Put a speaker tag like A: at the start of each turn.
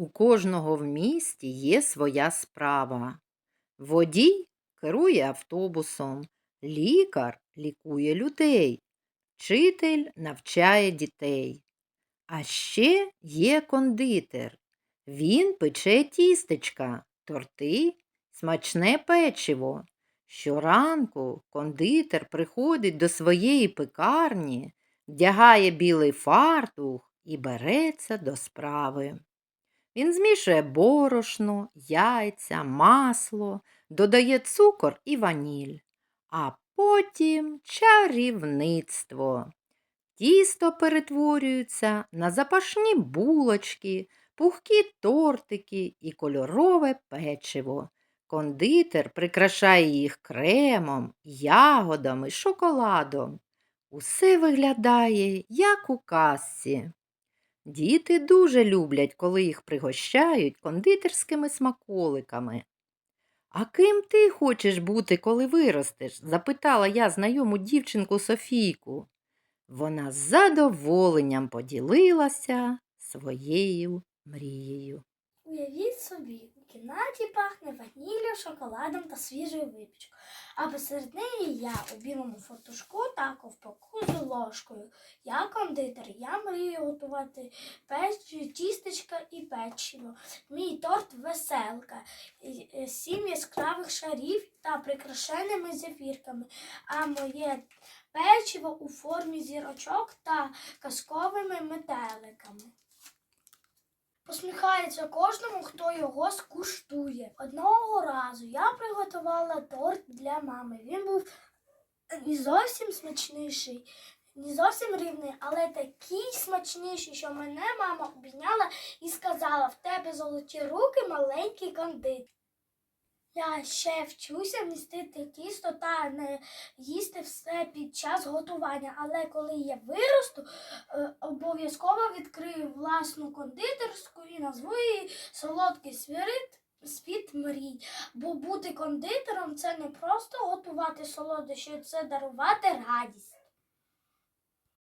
A: У кожного в місті є своя справа. Водій керує автобусом, лікар лікує людей, вчитель навчає дітей. А ще є кондитер. Він пече тістечка, торти, смачне печиво. Щоранку кондитер приходить до своєї пекарні, вдягає білий фартух і береться до справи. Він змішує борошно, яйця, масло, додає цукор і ваніль, а потім чарівництво. Тісто перетворюється на запашні булочки, пухкі тортики і кольорове печиво. Кондитер прикрашає їх кремом, ягодами, шоколадом. Усе виглядає, як у казці. Діти дуже люблять, коли їх пригощають кондитерськими смаколиками. А ким ти хочеш бути, коли виростеш? запитала я знайому дівчинку Софійку. Вона з задоволенням поділилася своєю мрією.
B: Уявіть собі, у кімнаті пахне ваніллю, шоколадом та свіжою випічкою, а посеред неї я у білому фартушку та ковпаку з ложкою. Я кондитер, я мрію готувати печі, тістечка і печиво. Мій торт веселка, е, сім яскравих шарів та прикрашеними зефірками, а моє печиво у формі зірочок та казковими метеликами. Посміхається кожному, хто його скуштує. Одного разу я приготувала торт для мами. Він був не зовсім смачніший, не зовсім рівний, але такий смачніший, що мене мама обійняла і сказала: в тебе золоті руки, маленький кондит. Я ще вчуся містити тісто та не їсти все під час готування. Але коли я виросту, е, обов'язково відкрию власну кондитерську і назву її солодкий свірит світ мрій. Бо бути кондитером це не просто готувати солодощі, це дарувати радість.